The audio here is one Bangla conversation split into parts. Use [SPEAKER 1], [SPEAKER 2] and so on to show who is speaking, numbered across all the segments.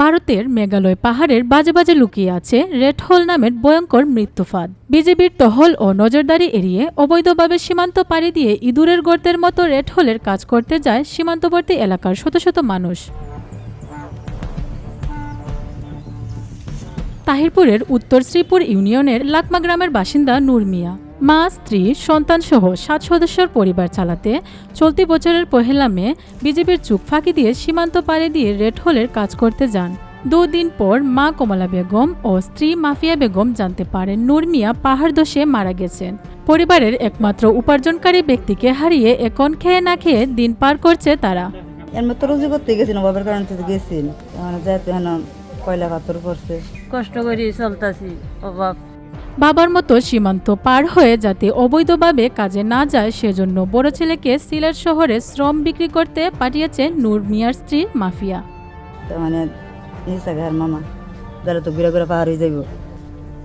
[SPEAKER 1] ভারতের মেঘালয় পাহাড়ের বাজে বাজে লুকিয়ে আছে রেড হোল নামের ভয়ঙ্কর মৃত্যুফাদ বিজেপির টহল ও নজরদারি এড়িয়ে অবৈধভাবে সীমান্ত পাড়ি দিয়ে ইঁদুরের গর্তের মতো রেড হোলের কাজ করতে যায় সীমান্তবর্তী এলাকার শত শত মানুষ। তাহিরপুরের উত্তর শ্রীপুর ইউনিয়নের লাকমা গ্রামের বাসিন্দা নূর মিয়া। মা স্ত্রী সন্তানসহ সাত সদস্যের পরিবার চালাতে চলতি বছরের পহেলা মে বিজেপির চুপ ফাঁকি দিয়ে সীমান্ত পাড়ে দিয়ে রেড হোলের কাজ করতে যান। দুদিন পর মা কমলা বেগম ও স্ত্রী মাফিয়া বেগম জানতে পারেন নূর মিয়া পাহাড় দোষে মারা গেছেন। পরিবারের একমাত্র উপার্জনকারী ব্যক্তিকে হারিয়ে এখন খেয়ে না খেয়ে দিন পার করছে তারা।
[SPEAKER 2] এর মতো রুজি করতে গেছিল বাবার কারণে তো গেছিল মানে যাইতে হেন কয়লা পাথর
[SPEAKER 3] কষ্ট করে চলতেছি অভাব।
[SPEAKER 1] বাবার মতো সীমান্ত পার হয়ে যাতে অবৈধভাবে কাজে না যায় সেজন্য বড় ছেলেকে সিলেট শহরে শ্রম বিক্রি করতে পাঠিয়েছে নূর মিয়ার স্ত্রী মাফিয়া।
[SPEAKER 2] মানে মামা যারা তো ঘুরে ঘুরে পাহাড় হয়ে যাইব।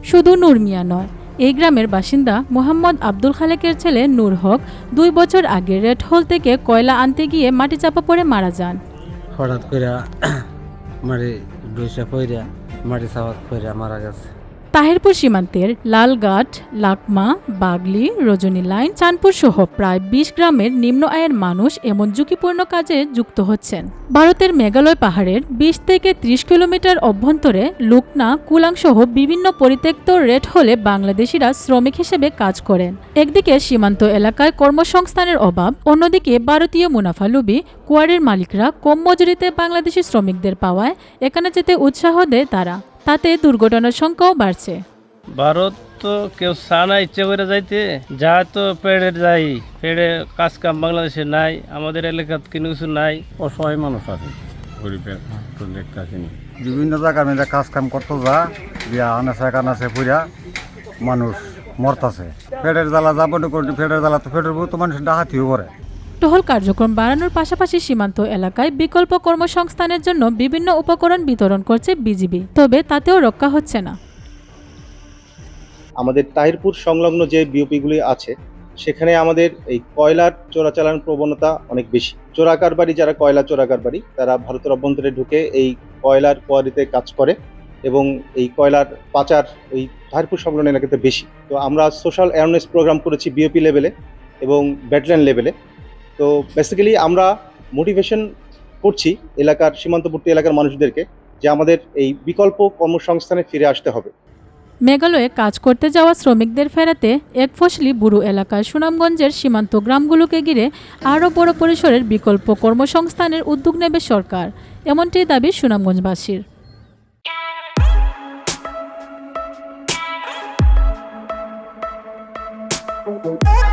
[SPEAKER 1] শুধু নূর মিয়া নয় এই গ্রামের বাসিন্দা মোহাম্মদ আব্দুল খালেকের ছেলে নূর হক দুই বছর আগে রেড হোল থেকে কয়লা আনতে গিয়ে মাটি চাপা পড়ে মারা যান।
[SPEAKER 4] হঠাৎ করে মারি ডইসা পইরা মাটি পইরা মারা গেছে।
[SPEAKER 1] তাহিরপুর সীমান্তের লালঘাট লাকমা, বাগলি, রজনী লাইন, চাঁদপুর সহ প্রায় বিশ গ্রামের নিম্ন আয়ের মানুষ এমন ঝুঁকিপূর্ণ কাজে যুক্ত হচ্ছেন। ভারতের মেঘালয় পাহাড়ের বিশ থেকে ত্রিশ কিলোমিটার অভ্যন্তরে লুকনা, কুলাং সহ বিভিন্ন পরিত্যক্ত রেড হলে বাংলাদেশিরা শ্রমিক হিসেবে কাজ করেন। একদিকে সীমান্ত এলাকায় কর্মসংস্থানের অভাব, অন্যদিকে ভারতীয় মুনাফালুবি কুয়ারির মালিকরা কম মজুরিতে বাংলাদেশি শ্রমিকদের পাওয়ায় এখানে যেতে উৎসাহ দেয় তারা। তাতে দুর্ঘটনার সংখ্যাও বাড়ছে।
[SPEAKER 5] ভারত তো কেউ সানা ইচ্ছে করে যাইতে। যা তো পেড়ে যাই পেড়ে কাজ কাম বাংলাদেশে নাই আমাদের এলাকাত কোনো কিছু নাই।
[SPEAKER 6] অসহায় মানুষ আছে গরিবের তো দেখতে আসেনি। বিভিন্ন জায়গার মধ্যে কাজ কাম করতে যা দিয়া আনাছে কানাছে পুরা মানুষ মরতাছে। পেটের জ্বালা যাবনি করতে পেটের জ্বালা তো পেটের তো মানুষ ডাহাতিও করে
[SPEAKER 1] টহল কার্যক্রম বাড়ানোর পাশাপাশি সীমান্ত এলাকায় বিকল্প কর্মসংস্থানের জন্য বিভিন্ন উপকরণ বিতরণ করছে বিজিবি, তবে তাতেও রক্ষা হচ্ছে না।
[SPEAKER 7] আমাদের তাহিরপুর সংলগ্ন যে বিওপিগুলি আছে, সেখানে আমাদের এই কয়লার চোরাচালান প্রবণতা অনেক বেশি। চোরাকারবারি যারা কয়লা চোরাকারবারি, তারা ভারতের অভ্যন্তরে ঢুকে এই কয়লার কোয়ারিতে কাজ করে এবং এই কয়লার পাচার ওই তাহিরপুর সংলগ্ন এলাকাতে বেশি। তো আমরা সোশ্যাল অ্যাওয়ারনেস প্রোগ্রাম করেছি বিওপি লেভেলে এবং ব্যাটল্যান্ড লেভেলে তো বেসিক্যালি আমরা মোটিভেশন করছি এলাকার, সীমান্তবর্তী এলাকার মানুষদেরকে যে আমাদের এই বিকল্প কর্মসংস্থানে ফিরে আসতে হবে
[SPEAKER 1] মেঘালয়ে কাজ করতে যাওয়া শ্রমিকদের ফেরাতে একফসলি বুড়ো এলাকার সুনামগঞ্জের সীমান্ত গ্রামগুলোকে ঘিরে আরও বড় পরিসরের বিকল্প কর্মসংস্থানের উদ্যোগ নেবে সরকার, এমনটি দাবি সুনামগঞ্জবাসীর
[SPEAKER 8] you.